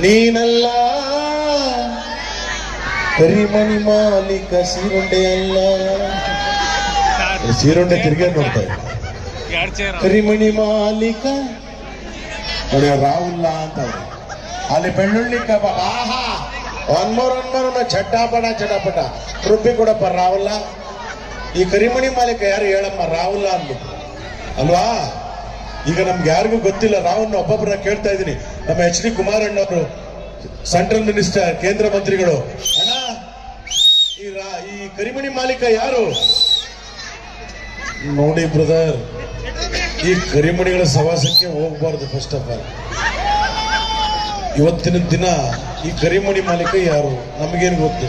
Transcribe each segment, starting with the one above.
ನೀನಲ್ಲ. ಕರಿಮಣಿ ಮಾಲೀಕ ಸೀರುಂಡೆ ಅಲ್ಲ. ಸೀರುಂಡೆ ತಿರ್ಗೇ ನೋಡ್ತಾ ಕರಿಮಣಿ ಮಾಲೀಕ. ನೋಡಿ, ರಾಹುಲ್ಲ ಅಂತ. ಅಲ್ಲಿ ಬೆಳ್ಳುಳ್ಳಿ ಕಬಾಬ್ ಆಹಾ! ಒನ್ಮೋರ್ ಒನ್ಮೋರ್ ಚಟಾಪಟ ಚಟಾಪಟ ರುಬ್ಬಿ ಕೊಡಪ್ಪ, ರಾಹುಲ್ಲ. ಈ ಕರಿಮಣಿ ಮಾಲೀಕ ಯಾರು ಹೇಳಮ್ಮ? ರಾಹುಲ್ಲ ಅಂದ್ಬಿಟ್ಟು ಅಲ್ವಾ? ಈಗ ನಮ್ಗೆ ಯಾರಿಗೂ ಗೊತ್ತಿಲ್ಲ, ರಾಹುಲ್ನ ಒಬ್ಬೊಬ್ಬರನ್ನ ಕೇಳ್ತಾ ಇದ್ದೀನಿ. ನಮ್ಮ ಎಚ್ ಡಿ ಕುಮಾರಣ್ಣವರು ಸೆಂಟ್ರಲ್ ಮಿನಿಸ್ಟರ್ ಕೇಂದ್ರ ಮಂತ್ರಿಗಳು. ಅಣ್ಣ, ಈ ಕರಿಮಣಿ ಮಾಲೀಕ ಯಾರು? ನೋಡಿ ಬ್ರದರ್ ಈ ಕರಿಮಣಿಗಳ ಸವಾಸಕ್ಕೆ ಹೋಗಬಾರ್ದು ಫಸ್ಟ್ ಆಫ್ ಆಲ್ ಇವತ್ತಿನ ದಿನ ಈ ಕರಿಮಣಿ ಮಾಲೀಕ ಯಾರು? ನಮಗೇನು ಗೊತ್ತು?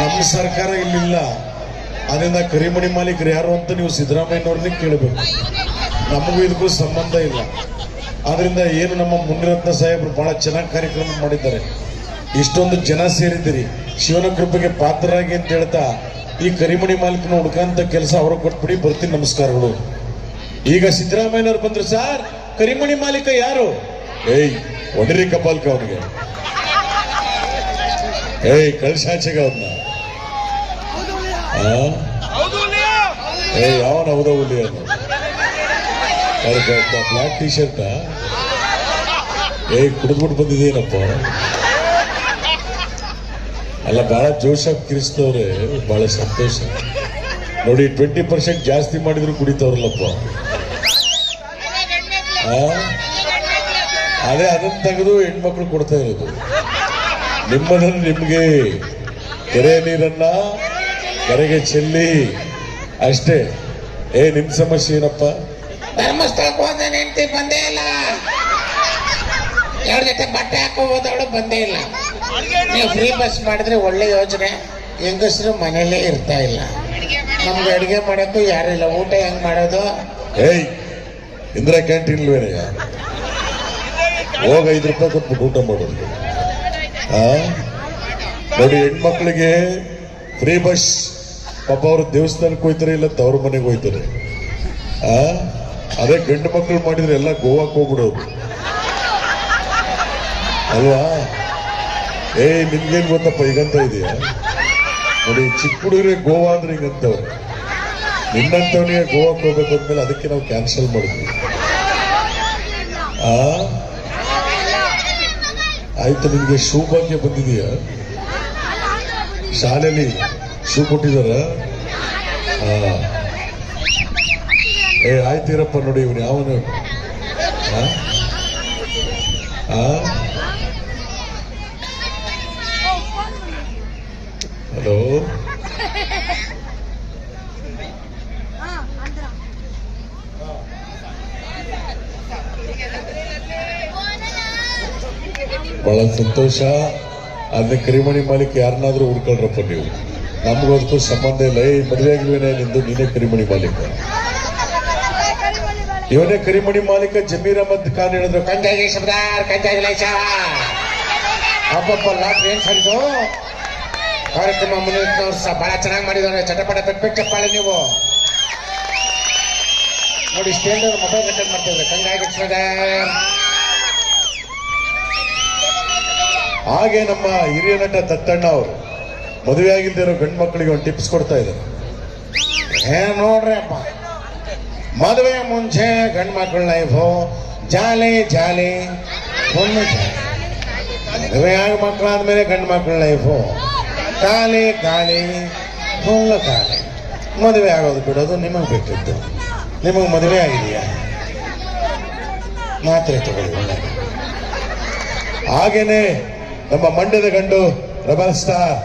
ನಮ್ಮ ಸರ್ಕಾರ ಇಲ್ಲಿಲ್ಲ. ಅದರಿಂದ ಕರಿಮಣಿ ಮಾಲೀಕರು ಯಾರು ಅಂತ ನೀವು ಸಿದ್ದರಾಮಯ್ಯನವ್ರನ್ನೇ ಕೇಳಬೇಕು. ನಮಗೂ ಇದಕ್ಕೂ ಸಂಬಂಧ ಇಲ್ಲ. ಆದ್ರಿಂದ ಏನು ನಮ್ಮ ಮುನಿರತ್ನ ಸಾಹೇಬರು ಬಹಳ ಚೆನ್ನಾಗಿ ಕಾರ್ಯಕ್ರಮ ಮಾಡಿದ್ದಾರೆ. ಇಷ್ಟೊಂದು ಜನ ಸೇರಿದ್ದೀರಿ. ಶಿವನ ಕೃಪೆಗೆ ಪಾತ್ರರಾಗಿ ಅಂತ ಹೇಳ್ತಾ ಈ ಕರಿಮಣಿ ಮಾಲೀಕನ ಹುಡುಕಂತ ಕೆಲಸ ಅವರು ಕೊಟ್ಬಿಡಿ, ಬರ್ತೀನಿ, ನಮಸ್ಕಾರಗಳು. ಈಗ ಸಿದ್ದರಾಮಯ್ಯನವ್ರು ಬಂದ್ರು, ಸರ್, ಕರಿಮಣಿ ಮಾಲೀಕ ಯಾರು? ಏಯ್, ಒಡರಿ ಕಪಾಲ್ಕ ಅವನಿಗೆ. ಏಯ್ ಕಳ್ಸಾಚೆಗ ಅವನ್ನ ಏಯ್ ಅವನ ಹೌದೌಲಿ ಹುಲಿ ಅವನು ಬ್ಲಾಕ್ ಟಿ ಶರ್ಟ್ ಏ ಕುಡಿದ್ಬಿಟ್ಟು ಬಂದಿದೇನಪ್ಪ ಅಲ್ಲ ಬಹಳ ಜೋಶಾಗಿ ಕಿರಿಸ್ತವ್ರೆ ಬಹಳ ಸಂತೋಷ. ನೋಡಿ ಟ್ವೆಂಟಿ ಪರ್ಸೆಂಟ್ ಜಾಸ್ತಿ ಮಾಡಿದ್ರು ಕುಡಿತವ್ರಲ್ಲಪ್ಪ? ಅದೇ ಅದನ್ನ ತೆಗೆದು ಹೆಣ್ಮಕ್ಳು ಕೊಡ್ತಾ ಇರೋದು. ನಿಮ್ಮದನ್ನು ನಿಮಗೆ ಕೆರೆ ನೀರನ್ನ ಕೆರೆಗೆ ಚೆಲ್ಲಿ. ಅಷ್ಟೇ. ಏ, ನಿಮ್ ಸಮಸ್ಯೆ ಏನಪ್ಪ? ಧರ್ಮಸ್ಥಳಕ್ಕೆ ಹೋದ ಹೆಂಡತಿ ಬಂದೇ ಇಲ್ಲ. ಎರಡು ಜೊತೆ ಬಟ್ಟೆ ಹಾಕೋ ಬಂದೇ ಇಲ್ಲ. ನೀವು ಫ್ರೀ ಬಸ್ ಮಾಡಿದ್ರೆ ಒಳ್ಳೆ ಯೋಜನೆ. ಹೆಂಗಸರು ಮನೆಯಲ್ಲೇ ಇರ್ತಾ ಇಲ್ಲ. ನಮ್ಗೆ ಅಡುಗೆ ಮಾಡೋಕ್ಕೂ ಯಾರಿಲ್ಲ ಊಟ ಹೆಂಗ್ ಮಾಡೋದು? ಏಯ್, ಇಂದಿರಾ ಕ್ಯಾಂಟೀನ್ ಹೋಗ ಐದು ರೂಪಾಯಿ ಕೊಟ್ಬಿಟ್ಟು ಊಟ ಮಾಡೋದು ನೋಡಿ, ಹೆಣ್ಮಕ್ಳಿಗೆ ಫ್ರೀ ಬಸ್ ಪಾಪ ಅವರು ದೇವಸ್ಥಾನಕ್ಕೆ ಹೋಯ್ತಾರೆ ಇಲ್ಲ ತವ್ರ ಮನೆಗೆ ಹೋಯ್ತಾರೆ? ಆ? ಅದೇ ಗಂಡು ಮಕ್ಕಳು ಮಾಡಿದ್ರೆ ಎಲ್ಲ ಗೋವಾಕ್ಕೆ ಹೋಗ್ಬಿಡೋರು. ಅಲ್ವಾ? ಏ ನಿಮ್ಗೇನ್ ಗೊತ್ತಪ್ಪ, ಈಗಂತ ಇದೆಯಾ? ನೋಡಿ, ಚಿಕ್ಕ ಹುಡುಗರಿಗೆ ಗೋವಾ ಅಂದ್ರೆ ಹಿಂಗಂತವ್ರೆ. ನಿನ್ನಂತವನಿಗೆ ಗೋವಾಕ್ ಹೋಗ್ಬೇಕು ಅಂದ್ಮೇಲೆ ಅದಕ್ಕೆ ನಾವು ಕ್ಯಾನ್ಸಲ್ ಮಾಡಿದ್ವಿ. ಆ? ಆಯ್ತು ನಿಮ್ಗೆ ಶೂ ಬಗ್ಗೆ ಬಂದಿದೆಯಾ? ಶಾಲೆಯಲ್ಲಿ ಶೂ ಕೊಟ್ಟಿದಾರ? ಆ. ಏ, ಆಯ್ತಿರಪ್ಪ ನೋಡಿ ಇವನು ಯಾವನು? ಹಲೋ? ಬಹಳ ಸಂತೋಷ. ಅದೇ ಕರಿಮಣಿ ಮಾಲೀಕ ಯಾರನ್ನಾದ್ರೂ ಹುಡ್ಕೊಳ್ರಪ್ಪ ನೀವು. ನಮ್ಗದಕ್ಕೂ ಸಂಬಂಧ ಇಲ್ಲ. ಏ, ಮದುವೆ ಆಗಿಲ್ವೇನೆ ನಿಂದು? ನೀನೇ ಕರಿಮಣಿ ಮಾಲೀಕ. ಇವನೇ ಕರಿಮಣಿ ಮಾಲೀಕ ಜಮೀರ್ ಅಹಮದ್ ಖಾನ್ ಹೇಳಿದ್ರು ಕಂಜಾಗಿ ಶಬ್ದಾರ್ ಕಂಜಾಗಿ ಲೈಸ. ಅಬ್ಬಬ್ಬ ಲಾಟ್ ಏನ್ ಸರಿದು ಕಾರ್ಯಕ್ರಮ ಸಹ ಬಹಳ ಚೆನ್ನಾಗಿ ಮಾಡಿದ್ದಾರೆ. ಚಟಪಟ ಪೆಟ್ಪೆಟ್ ಚಪ್ಪಾಳೆ ನೀವು. ನೋಡಿ ಸ್ಟೇಂಡ್ ಮೊಬೈಲ್ ಅಟೆಂಡ್ ಮಾಡ್ತಿದ್ರೆ ಕಂಜಾಗಿ ಶಬ್ದಾರ್. ಹಾಗೆ ನಮ್ಮ ಹಿರಿಯ ನಟ ದತ್ತಣ್ಣ ಅವರು ಮದುವೆ ಆಗಿಲ್ದಿರೋ ಗಂಡು ಮಕ್ಕಳಿಗೆ ಒಂದು ಟಿಪ್ಸ್ ಕೊಡ್ತಾ ಇದ್ದಾರೆ. ಏ, ನೋಡ್ರಿ ಅಪ್ಪ. ಮದುವೆ ಮುಂಚೆ ಗಂಡು ಮಕ್ಕಳ ಲೈಫು ಜಾಲಿ ಜಾಲಿ ಜಾಲಿ. ಮದುವೆ ಆಗ ಮಕ್ಕಳಾದ್ಮೇಲೆ ಗಂಡು ಮಕ್ಕಳ ಲೈಫು ಖಾಲಿ ಖಾಲಿ ಫುಲ್ಲು ಖಾಲಿ. ಮದುವೆ ಆಗೋದು ಬಿಡೋದು ನಿಮಗೆ ಬಿಟ್ಟಿದ್ದು ನಿಮಗೆ ಮದುವೆ ಆಗಿದೆಯಾ? ಮಾತ್ರೆ ತಗೊಳ್ಳಿ ಒಳ್ಳೆದು. ಹಾಗೇನೆ ನಮ್ಮ ಮಂಡ್ಯದ ಗಂಡು ರಬಲ್ ಸ್ಟಾರ್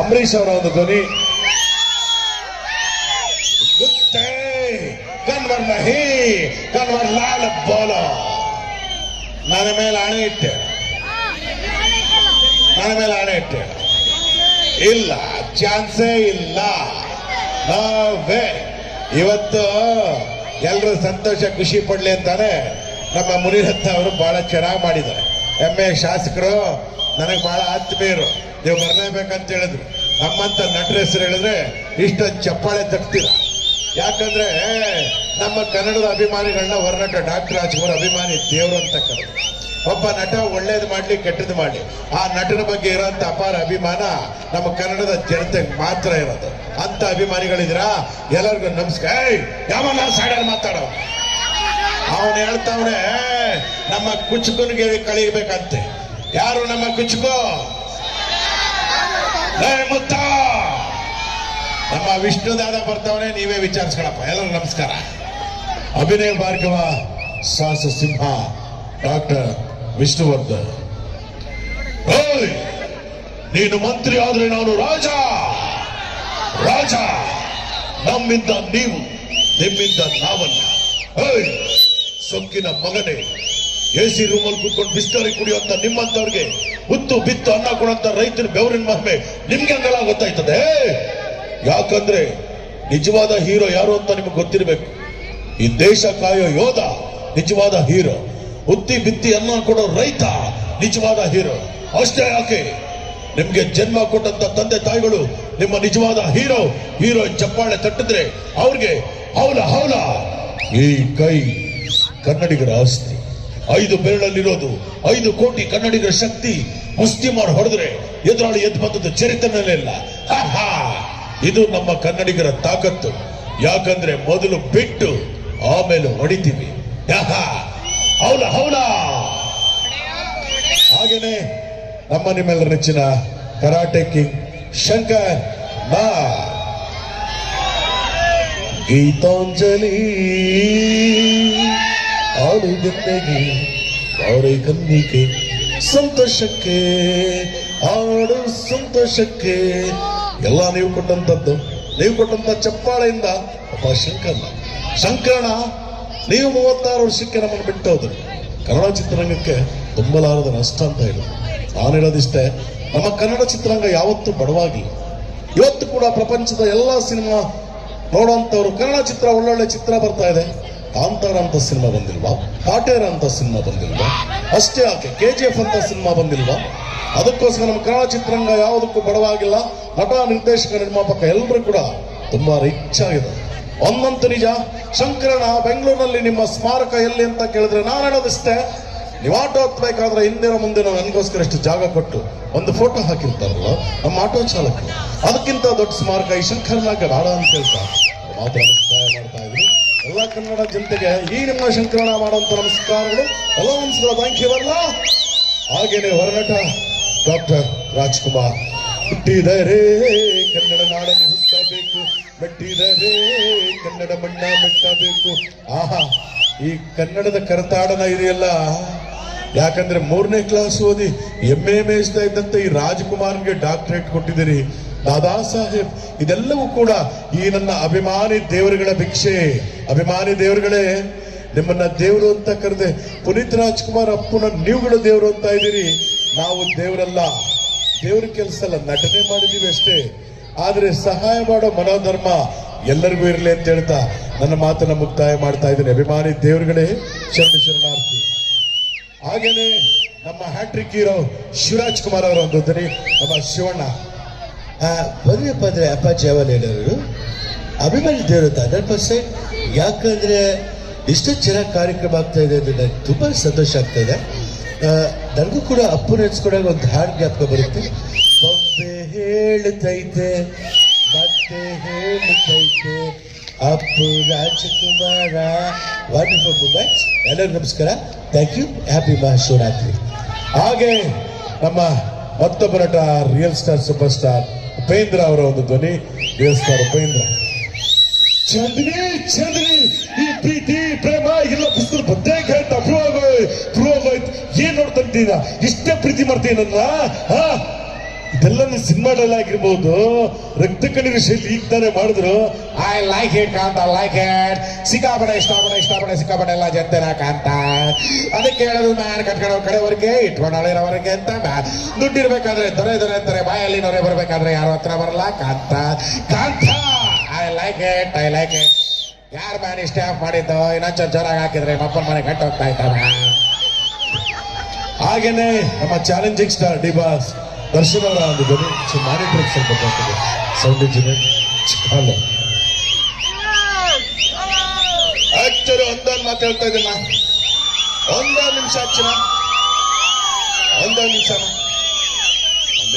ಅಂಬರೀಷ್ ಅವರ ಒಂದು ಧ್ವನಿ. ಕನ್ವರ್ ನಹಿ ಕನ್ವರ್ ಲಾಲ್ ಬೋಲೋ. ನನ್ನ ಮೇಲೆ ಹಣೆ ಇಟ್ಟೆ. ನನ್ನ ಮೇಲೆ ಹಣೆ ಇಟ್ಟೆ. ಇಲ್ಲ, ಚಾನ್ಸೇ ಇಲ್ಲ. ನಾವೇ. ಇವತ್ತು ಎಲ್ಲರೂ ಸಂತೋಷ, ಖುಷಿ ಪಡ್ಲಿ ಅಂತಾನೆ ನಮ್ಮ ಮುನಿರತ್ನ ಅವರು ಬಹಳ ಚೆನ್ನಾಗಿ ಮಾಡಿದ್ದಾರೆ. ಎಮ್ಮೆ ಶಾಸಕರು, ನನಗೆ ಬಹಳ ಆತ್ಮೀಯರು. ನೀವು ಬರಲೇಬೇಕಂತ ಹೇಳಿದ್ರು. ನಮ್ಮಂತ ನಟರ ಹೆಸರು ಹೇಳಿದ್ರೆ ಇಷ್ಟೊಂದು ಚಪ್ಪಾಳೆ ತಗ್ತೀರ ಯಾಕಂದ್ರೆ ನಮ್ಮ ಕನ್ನಡದ ಅಭಿಮಾನಿಗಳನ್ನ ಹೊರನಟ ಡಾಕ್ಟರ್ ರಾಜ್ಕುಮಾರ್ ಅಭಿಮಾನಿ ದೇವರು ಅಂತ ಒಬ್ಬ ನಟ ಒಳ್ಳೇದು ಮಾಡ್ಲಿ ಕೆಟ್ಟದ್ದು ಮಾಡ್ಲಿ. ಆ ನಟನ ಬಗ್ಗೆ ಇರೋಂಥ ಅಪಾರ ಅಭಿಮಾನ ನಮ್ಮ ಕನ್ನಡದ ಜನತೆಗೆ ಮಾತ್ರ ಇರೋದು. ಅಂತ ಅಭಿಮಾನಿಗಳಿದ್ರಾ ಎಲ್ಲರಿಗೂ ನಮಸ್ಕಾರ. ಯಾವ ಸೈಡಲ್ಲಿ ಮಾತಾಡೋ. ಅವನು ಹೇಳ್ತಾವನೆ, ನಮ್ಮ ಕುಚುಕನಿಗೆ ಕಳಿಬೇಕಂತೆ. ಯಾರು ನಮ್ಮ ಕುಚುಕು? ಮುತ್ತ! ನಮ್ಮ ವಿಷ್ಣುದಾದ ಬರ್ತಾವನೆ, ನೀವೇ ವಿಚಾರಿಸ್ಕೊಳಪ್ಪ. ಎಲ್ಲರೂ ನಮಸ್ಕಾರ. ಅಭಿನಯ ಭಾರ್ಗವ, ಸಾಹಸ ಸಿಂಹ, ಡಾಕ್ಟರ್ ವಿಷ್ಣುವರ್ಧನ್. ನೀನು ಮಂತ್ರಿ ಆದ್ರೆ ನಾನು ರಾಜ! ರಾಜ! ನಮ್ಮಿಂದ ನೀವು, ನಿಮ್ಮಿಂದ ಓಯ್! ಸೊಕ್ಕಿನ ಮಗನೇ ಎ ಸಿ ರೂಮಲ್ಲಿ ಕೂತ್ಕೊಂಡು ಬಿಸ್ಲರಿ ಕುಡಿಯುವಂತ ನಿಮ್ಮಂತವ್ರಿಗೆ ಹುತ್ತು ಬಿತ್ತು ಅನ್ನ ಕೊಡುವಂತ ರೈತರ ಬೆವರಿನ ಮಹಿಮೆ ನಿಮ್ಗೆ ಹಂಗೆಲ್ಲ ಗೊತ್ತಾಯ್ತದೆ? ಯಾಕಂದ್ರೆ ನಿಜವಾದ ಹೀರೋ ಯಾರು ಅಂತ ನಿಮಗೆ ಗೊತ್ತಿರಬೇಕು. ಈ ದೇಶ ಕಾಯೋ ಯೋಧ ನಿಜವಾದ ಹೀರೋ. ಉತ್ತಿ ಬಿತ್ತಿ ಅನ್ನ ಕೊಡೋ ರೈತ ನಿಜವಾದ ಹೀರೋ. ಅಷ್ಟೇ ಯಾಕೆ? ನಿಮ್ಗೆ ಜನ್ಮ ಕೊಟ್ಟಂತ ತಂದೆ ತಾಯಿಗಳು ನಿಮ್ಮ ನಿಜವಾದ ಹೀರೋ. ಹೀರೋ ಚಪ್ಪಾಳೆ ತಟ್ಟಿದ್ರೆ ಅವ್ರಿಗೆ ಹೌಲ ಹೌಲ. ಈ ಕೈ ಕನ್ನಡಿಗರ ಆಸ್ತಿ. ಐದು ಬೆರಳಲ್ಲಿರೋದು ಐದು ಕೋಟಿ ಕನ್ನಡಿಗರ ಶಕ್ತಿ ಮುಸ್ತಿ ಮಾಡಿ ಹೊಡೆದ್ರೆ ಎದುರಾಳಿ ಎದ್ದು ಬಂದದ್ದು ಚರಿತ್ರೆ ಇಲ್ಲ. ಇದು ನಮ್ಮ ಕನ್ನಡಿಗರ ತಾಕತ್ತು. ಯಾಕಂದ್ರೆ ಮೊದಲು ಬಿಟ್ಟು ಆಮೇಲೆ ಹೊಡಿತೀವಿ. ಹಾಗೇನೆ ನಮ್ಮ ನಿಮ್ಮೆಲ್ಲರ ನೆಚ್ಚಿನ ಕರಾಟೆ ಕಿಂಗ್ ಶಂಕರ್ ನಾ. ಗೀತಾಂಜಲಿ. ಆಡುಗೆನ್ನೆಗೆ ಅವರೇ ಕನ್ನಿಗೆ ಸಂತೋಷಕ್ಕೆ, ಆಡು ಸಂತೋಷಕ್ಕೆ ಎಲ್ಲ ನೀವು ಕೊಟ್ಟಂತದ್ದು, ನೀವು ಕೊಟ್ಟಂತ ಚಪ್ಪಾಳೆಯಿಂದ ಒಬ್ಬ ಶಂಕರನ. ಶಂಕರಣ ನೀವು ಮೂವತ್ತಾರು ವರ್ಷಕ್ಕೆ ನಮ್ಮನ್ನು ಬಿಟ್ಟು ಹೋದ್ರು. ಕನ್ನಡ ಚಿತ್ರರಂಗಕ್ಕೆ ತುಂಬಲಾರದ ನಷ್ಟ ಅಂತ ಹೇಳಿದ್ರು ನಾನು ಹೇಳೋದಿಷ್ಟೇ, ನಮ್ಮ ಕನ್ನಡ ಚಿತ್ರರಂಗ ಯಾವತ್ತೂ ಬಡವಾಗಿಲ್ಲ ಇವತ್ತು ಕೂಡ ಪ್ರಪಂಚದ ಎಲ್ಲ ಸಿನಿಮಾ ನೋಡುವಂಥವ್ರು ಕನ್ನಡ ಚಿತ್ರ ಒಳ್ಳೊಳ್ಳೆ ಚಿತ್ರ ಬರ್ತಾ ಇದೆ. ಕಾಂತಾರ ಅಂತ ಸಿನಿಮಾ ಬಂದಿಲ್ವಾ? ಕಾಟೇರ ಅಂತ ಸಿನಿಮಾ ಬಂದಿಲ್ವಾ? ಅಷ್ಟೇ ಯಾಕೆ? ಕೆ ಜಿ ಎಫ್ ಅಂತ ಸಿನಿಮಾ ಬಂದಿಲ್ವಾ? ಅದಕ್ಕೋಸ್ಕರ ನಮ್ಮ ಕನ್ನಡ ಚಿತ್ರರಂಗ ಯಾವುದಕ್ಕೂ ಬಡವಾಗಿಲ್ಲ. ನಟ, ನಿರ್ದೇಶಕ, ನಿರ್ಮಾಪಕ ಎಲ್ಲರೂ ಕೂಡ ತುಂಬಾ ರಿಚ್ ಆಗಿದೆ ಒಂದಂತೂ ನಿಜ ಶಂಕರಣ ಬೆಂಗಳೂರಿನಲ್ಲಿ ನಿಮ್ಮ ಸ್ಮಾರಕ ಎಲ್ಲಿ ಅಂತ ಕೇಳಿದ್ರೆ ನಾನು ಹೇಳೋದಿಷ್ಟೇ ನೀವು ಆಟೋ ಹತ್ಬೇಕಾದ್ರೆ ಹಿಂದಿನ ಮುಂದಿನ ನನಗೋಸ್ಕರ ಎಷ್ಟು ಜಾಗ ಕೊಟ್ಟು ಒಂದು ಫೋಟೋ ಹಾಕಿರ್ತಾರಲ್ಲ, ನಮ್ಮ ಆಟೋ ಚಾಲಕರು. ಅದಕ್ಕಿಂತ ದೊಡ್ಡ ಸ್ಮಾರಕ ಈ ಶಂಕರನಾಗ ಬೇಡ ಅಂತ ಹೇಳ್ತಾ ಮಾತ್ರ ನಮಸ್ಕಾರ ಮಾಡ್ತಾ ಇದ್ದೀನಿ. ಎಲ್ಲ ಕನ್ನಡ ಜನತೆಗೆ ಈ ನಿಮ್ಮ ಶಂಕರಣ ಮಾಡುವಂತ ನಮಸ್ಕಾರಗಳು. ಎಲ್ಲ ನಮಸ್ಕಾರ ಥ್ಯಾಂಕ್ ಯು ಅಲ್ಲ ಹಾಗೇನೆ ಹೊರನಟ ಡಾಕ್ಟರ್ ರಾಜ್ಕುಮಾರ್. ಹುಟ್ಟಿದರೆ ಕನ್ನಡ ನಾಡಲ್ಲಿ ಹುಟ್ಟಬೇಕು. ಮೆಟ್ಟಿದರೆ ಕನ್ನಡ ಮಣ್ಣ ಮೆಟ್ಟಬೇಕು. ಆಹಾ, ಈ ಕನ್ನಡದ ಕರತಾಡನ ಇದೆಯಲ್ಲ? ಯಾಕಂದ್ರೆ ಮೂರನೇ ಕ್ಲಾಸ್ ಓದಿ ಎಂ ಎ ಮೇಯಿಸ್ತಾ ಇದ್ದಂತೆ ಈ ರಾಜ್ಕುಮಾರ್ಗೆ ಡಾಕ್ಟರೇಟ್ ಕೊಟ್ಟಿದ್ದೀರಿ. ದಾದಾ ಸಾಹೇಬ್, ಇದೆಲ್ಲವೂ ಕೂಡ ಈ ನನ್ನ ಅಭಿಮಾನಿ ದೇವರುಗಳ ಭಿಕ್ಷೆ. ಅಭಿಮಾನಿ ದೇವರುಗಳೇ, ನಿಮ್ಮನ್ನ ದೇವರು ಅಂತ ಕರೆದೆ. ಪುನೀತ್ ರಾಜ್ಕುಮಾರ್ ಅಪ್ಪನ ನೀವುಗಳು ದೇವರು ಅಂತ ಇದ್ದೀರಿ. ನಾವು ದೇವರಲ್ಲ. ದೇವ್ರ ಕೆಲಸ ಅಲ್ಲ, ನಟನೆ ಮಾಡಿದೀವಿ ಅಷ್ಟೇ. ಆದ್ರೆ ಸಹಾಯ ಮಾಡೋ ಮನೋಧರ್ಮ ಎಲ್ಲರಿಗೂ ಇರಲಿ ಅಂತ ಹೇಳ್ತಾ ನನ್ನ ಮಾತನ್ನ ಮುಕ್ತಾಯ ಮಾಡ್ತಾ ಇದ್ದೀನಿ. ಅಭಿಮಾನಿ ದೇವರುಗಳೇ, ಶರಣ ಶರಣಾರ್ಥಿ. ಹಾಗೇನೆ ನಮ್ಮ ಹ್ಯಾಟ್ರಿಕ್ ಹೀರೋ ಶಿವರಾಜ್ ಕುಮಾರ್ ಅವರ ಒಂದು ನಮ್ಮ ಶಿವಣ್ಣ. ಬನ್ನಿಯಪ್ಪ ಅಂದ್ರೆ ಅಪ್ಪಾಜಿ ಯಾವಲ್ಲಿ ಹೇಳೋರು ಅಭಿಮಾನಿ ದೇವರು ಹಂಡ್ರೆಡ್ ಪರ್ಸೆಂಟ್ ಯಾಕಂದ್ರೆ ಇಷ್ಟು ಚೆನ್ನಾಗಿ ಕಾರ್ಯಕ್ರಮ ಆಗ್ತಾ ಇದೆ ಅಂದ್ರೆ ನನಗೆ ತುಂಬಾ ಸಂತೋಷ ಆಗ್ತಾ ಇದೆ. ನನಗೂ ಕೂಡ ಅಪ್ಪು ನೆನೆಸ್ಕೊಂಡಾಗ ಒಂದು ಹಾಡು ಜ್ಞಾಪಕ ಬರುತ್ತೆ. ಬೊಂಬೆ ಹೇಳುತ್ತೈತೆ, ಮತ್ತೆ ಹೇಳುತ್ತೈತೆ, ಅಪ್ಪು ರಾಜಕುಮಾರ. ವಂಡರ್ಫುಲ್ ಮೂಮೆಂಟ್ಸ್ ಎಲ್ಲರಿಗೂ ನಮಸ್ಕಾರ. ಥ್ಯಾಂಕ್ ಯು ಹ್ಯಾಪಿ ಮಹಾಶಿವರಾತ್ರಿ ಹಾಗೆ ನಮ್ಮ ಮತ್ತೊಬ್ಬ ನಟ real star super star Upendra ಅವರ ಒಂದು ಧ್ವನಿ ದೇವಸ್ಥಾನ ಉಪೇಂದ್ರ. ಚಂದಿನಿ ಚಂದಿನಿ, ಈ ಪ್ರೀತಿ, ಪ್ರೇಮ, ಎಲ್ಲ ಪುಸ್ತಕ ಬದ್ದೇ ಹೇಳ್ತಾ ಪ್ರೂವ್ ಆಗೋಯ್ ಪ್ರೂವ್ ಆಗೋಯ್ತು ಏನ್ ನೋಡ್ತಂತೀನ ಇಷ್ಟೇ ಪ್ರೀತಿ ಮಾಡ್ತೀನಿ ನನ್ನ ಹಾ? ಇದೆಲ್ಲ ಸಿನಿಮಾದಲ್ಲಿ ಆಗಿರ್ಬೋದು. ರಕ್ತ ಕಣ್ಣೀರು ಶೈಲಿ ಈಗ ತಾನೇ ಮಾಡಿದ್ರು. I like it Kantha like it ಸಿಕ್ಕಾಪಡೆ, ಇಷ್ಟಪಡೆ ಇಷ್ಟಪಡೆ, ಸಿಕ್ಕಾಪಡೆ ಎಲ್ಲ ಜನತೆನ ಕಾಂತ. ಅದಕ್ಕೆ ಹೇಳೋದು ನಾನು ಕಟ್ಕೊಂಡು ಕಡೆವರೆಗೆ ಇಟ್ಕೊಂಡು ಅಳಿರೋವರೆಗೆ ಅಂತ ದುಡ್ಡಿರ್ಬೇಕಾದ್ರೆ ದೊರೆ ದೊರೆ ಅಂತಾರೆ. ಬಾಯಲ್ಲಿ ನೊರೆ ಬರ್ಬೇಕಾದ್ರೆ ಯಾರು ಹತ್ರ ಬರಲ್ಲ, Kantha. Kantha! I like it I like it ಯಾರು ಮ್ಯಾನ್ ಇಷ್ಟ ಆಫ್ ಮಾಡಿದ್ದು? ಇನ್ನೊಂಚೂರು ಜೋರಾಗಿ ಹಾಕಿದ್ರೆ ಮಪ್ಪನ ಮನೆ ಕಟ್ಟೋಗ್ತಾ ಹೋಗ್ತಾ ಇದ್ದ ಮ್ಯಾನ್ ಹಾಗೇನೆ ನಮ್ಮ challenging star D boss. Darshan ಅವರ ಒಂದು ಧ್ವನಿ ಮಾನಿಟರ್ ಸ್ವಲ್ಪ ಬರ್ತದೆ ಸೌಂಡ್ ಇಂಜಿನಿಯರ್ ಹಲೋ ಆಕ್ಚುಲಿ ಒಂದೊಂದು ಮಾತಾಡ್ತಾ ಇದ್ದೀನಿ ಒಂದೊಂದು ನಿಮಿಷ ಹಚ್ಚಿನ ಒಂದೊಂದು ನಿಮಿಷ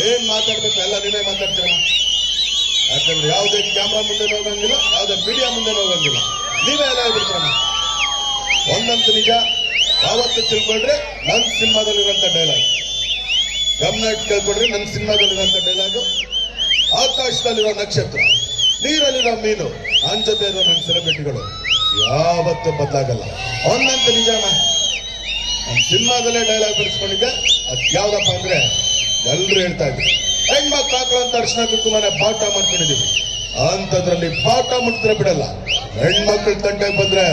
ಏನ್ ಮಾತಾಡ್ಬೇಕು ಎಲ್ಲ ನೀವೇ ಮಾತಾಡ್ತೀರ ಯಾಕಂದ್ರೆ ಯಾವುದೇ ಕ್ಯಾಮ್ರಾ ಮುಂದೆ ನೋಡಂಗಿಲ್ಲ, ಯಾವುದೇ ಮೀಡಿಯಾ ಮುಂದೆ ನೋಡಂಗಿಲ್ಲ. ನೀವೇ ಎಲ್ಲ ಹೇಳ್ಬಿಡ್ತೀರ ಒಂದಂತ ನಿಜ, ಯಾವತ್ತು ತಿಳ್ಕೊಂಡ್ರೆ ನನ್ನ ಸಿನಿಮಾದಲ್ಲಿರುವಂತ ಡೈಲಾಗ್ ಗಮನ ಇಟ್ಟು ನನ್ನ ಸಿನಿಮಾದಲ್ಲಿರುವಂತ ಡೈಲಾಗು ಆಕಾಶದಲ್ಲಿರೋ ನಕ್ಷತ್ರ, ನೀರಲ್ಲಿರೋ ಮೀನು ನನ್ನ ಜೊತೆ ಇರೋ ನನ್ನ ಸೆಲೆಬ್ರಿಟಿಗಳು, ಯಾವತ್ತೂ ಬದಲಾಗಲ್ಲ. ಒಂದಂತ ನಿಜಾನ ನನ್ನ ಸಿನಿಮಾದಲ್ಲೇ ಡೈಲಾಗ್ ಬರೆಸ್ಕೊಂಡಿದ್ದೆ ಅದ್ ಯಾವ್ದಪ್ಪ ಅಂದ್ರೆ ಎಲ್ರು ಹೇಳ್ತಾ ಇದ್ರು. ಹೆಣ್ಮಕ್ಳು ಹಾಕೊಳ್ಳೋಂತ ಅರ್ಶನ ಕುಂಕುಮನ ಪಾಠ ಮಾಡ್ಕೊಂಡಿದ್ದೀವಿ. ಅಂತದ್ರಲ್ಲಿ ಪಾಠ ಮುಟ್ಟಿದ್ರೆ ಬಿಡಲ್ಲ. ಹೆಣ್ಮಕ್ಳು ತಂಟೆಗೆ ಬಂದ್ರೆ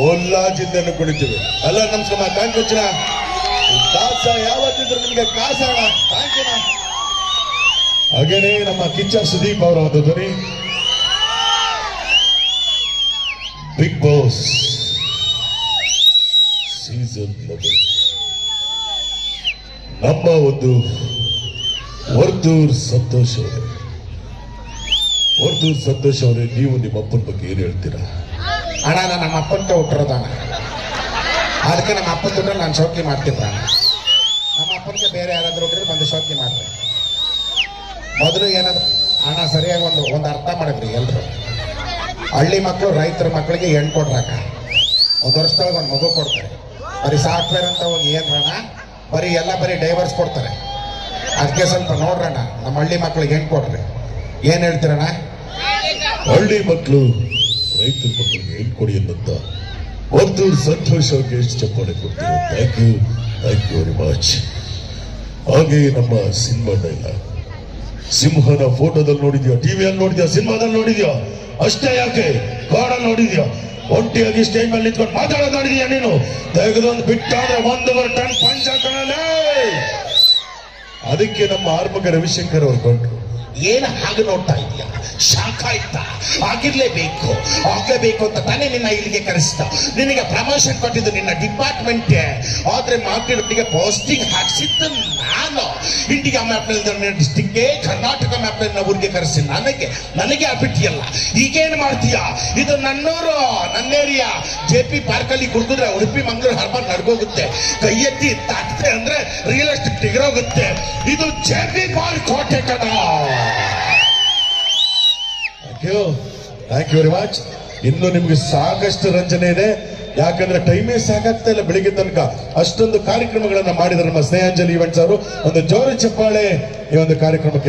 ಮೊಲ್ಲಾಜಿಂದನು ಕುಡಿತೀವಿ. ಅಲ್ಲ, ನಮಸ್ಕಾರ, ಥ್ಯಾಂಕ್ ಯು ದಾಸ ಯಾವತ್ತಿದ್ರು ನಿಮ್ಗೆ ಕಾಸಣ ಥ್ಯಾಂಕ್ ಯು ಹಾಗೇನೆ ನಮ್ಮ ಕಿಚ್ಚ ಸುದೀಪ್ ಅವರ ಒಂದು ಧ್ವನಿ ಬಿಗ್ ಬಾಸ್ ಸೀಸನ್ ನಮ್ಮ ಒಂದು ವರ್ತೂರ್ ಸಂತೋಷ್ ಅವರು. ವರ್ತೂರ್ ಸಂತೋಷ್ ಅವರೇ, ನೀವು ನಿಮ್ಮ ಅಪ್ಪನ ಬಗ್ಗೆ ಏನು ಹೇಳ್ತೀರಾ? ಅಣ್ಣ ನಮ್ಮ ಅಪ್ಪಂತ ಹುಟ್ಟಿರೋದಣ್ಣ ಅದಕ್ಕೆ ನಮ್ಮ ಅಪ್ಪನ ದುಡ್ಡು ನಾನು ಶೋಕಿ ಮಾಡ್ತಿದ್ದ ನಮ್ಮ ಅಪ್ಪನಿಗೆ ಬೇರೆ ಯಾರಾದ್ರೂ ಹುಟ್ಟಿದ್ರೆ ಬಂದು ಶೌಕಿ ಮಾಡ್ತಾರೆ. ಮೊದಲು ಏನಾದ್ರು ಅಣ್ಣ, ಸರಿಯಾಗಿ ಒಂದು ಒಂದು ಅರ್ಥ ಮಾಡಿದ್ರಿ ಎಲ್ಲರೂ ಹಳ್ಳಿ ಮಕ್ಕಳು ರೈತರ ಮಕ್ಕಳಿಗೆ ಹೆಣ್ಣು ಕೊಡ್ರಾಕ ಒಂದು ವರ್ಷದೊಳಗೆ ಒಂದು ಮಗು ಕೊಡ್ತಾರೆ. ಬರೀ ಸಾಫ್ಟ್ವೇರ್ ಅಂತ ಹೋಗಿ ಏನ್ರಣ್ಣ ಬರೀ ಎಲ್ಲ ಬರೀ ಡೈವರ್ಸ್ ಕೊಡ್ತಾರೆ. ಅದಕ್ಕೆ ಸ್ವಲ್ಪ ನೋಡ್ರಣ ನಮ್ಮ ಹಳ್ಳಿ ಮಕ್ಕಳಿಗೆ ಹೆಣ್ಣು ಕೊಡ್ರಿ. ಏನು ಹೇಳ್ತೀರಣ್ಣ? ಹಳ್ಳಿ ಮಕ್ಕಳು ರೈತರ ಮಕ್ಕಳಿಗೆ ಹೇಳ್ಕೊಡಿ ಅನ್ನಂತ ವರ್ತೂರ್ ಸಂತೋಷವಾಗಿ ಎಷ್ಟು thank you thank you very much ಹಾಗೆ ನಮ್ಮ ಸಿನಿಮಾ ಇಲ್ಲ ಸಿಂಹನ ಫೋಟೋದಲ್ಲಿ ನೋಡಿದ್ಯಾ? ಟಿವಿಯಲ್ಲಿ ನೋಡಿದ್ಯಾ? ಸಿನಿಮಾದಲ್ಲಿ ನೋಡಿದ್ಯಾ? ಅಷ್ಟೇ ಯಾಕೆ? ಕಾಡಲ್ಲಿ ನೋಡಿದ್ಯಾ? ಒಂಟಿಯಾಗಿ ಸ್ಟೇಜ್ ಮೇಲೆ ನಿಂತ್ಕೊಂಡು ಮಾತಾಡೋದು ನೋಡಿದ್ಯಾ ನೀನು? ತೆಗೆದೊಂದು ಬಿಟ್ಟಾದ್ರೆ ಒಂದೂವರೆ ಟನ್ ಪಂಚ ಅದಕ್ಕೆ ನಮ್ಮ ಆರ್ಮಕ ರವಿಶಂಕರ್ ಅವ್ರು ಕೊಟ್ಟರು ಏನು ಹಾಗೆ ನೋಡ್ತಾ ಇದೀಯ ಶಾಖ ಇತ್ತ. ಆಗಿರ್ಲೇಬೇಕು, ಆಗ್ಲೇಬೇಕು ಅಂತ ತಾನೇ ನಿನ್ನ ಇಲ್ಲಿಗೆ ಕರೆಸ್ತ ನಿನಗೆ ಪ್ರಮೋಷನ್ ಕೊಟ್ಟಿದ್ದು ನಿನ್ನ ಡಿಪಾರ್ಟ್ಮೆಂಟ್ ಆದ್ರೆ ಮಾರ್ಕೆಟ್ಗೆ ಪೋಸ್ಟಿಂಗ್ ಹಾಕ್ಸಿದ್ದು ನಾನು. ಇಂಡಿಯಾ ಮ್ಯಾಪ್ ಡಿಸ್ಟಿಕ್ಗೆ ಕರ್ನಾಟಕ ಮ್ಯಾಪ್ ಊರಿಗೆ ಕರೆಸಿ ನನಗೆ ನನಗೆ ಅಲ್ಲ. ಈಗೇನು ಮಾಡ್ತೀಯ? ಇದು ನನ್ನೂರು, ನನ್ನ ಏರಿಯಾ ಜೆ ಪಿ ಪಾರ್ಕ್ ಅಲ್ಲಿ ಕುಡಿದ್ರೆ ಉಡುಪಿ, ಮಂಗಳೂರು ಹರ್ಬರ್ ನಡ್ಗೋಗುತ್ತೆ. ಕೈ ಎತ್ತಿ ತಾಕ್ತೆ ಅಂದ್ರೆ ರಿಯಲ್ ಎಸ್ಟೇಟ್ ಟಿಗರೋಗುತ್ತೆ ಇದು ಜೆ ಪಿ ಪಾರ್ಕ್ ಕೋಟೆ thank you thank you very much ಇನ್ನು ನಿಮ್ಗೆ ಸಾಕಷ್ಟು ರಂಜನೆ ಇದೆ. ಯಾಕಂದ್ರೆ ಟೈಮೇ ಸಾಕಾಗ್ತಾ ಇಲ್ಲ ಬೆಳಿಗ್ಗೆ ತನಕ. ಅಷ್ಟೊಂದು ಕಾರ್ಯಕ್ರಮಗಳನ್ನ ಮಾಡಿದ ನಮ್ಮ ಸ್ನೇಹಾಂಜಲಿ ಈವೆಂಟ್ಸ್ ಅವರು. ಒಂದು ಜೋರು ಚಪ್ಪಾಳೆ ಈ ಒಂದು ಕಾರ್ಯಕ್ರಮಕ್ಕೆ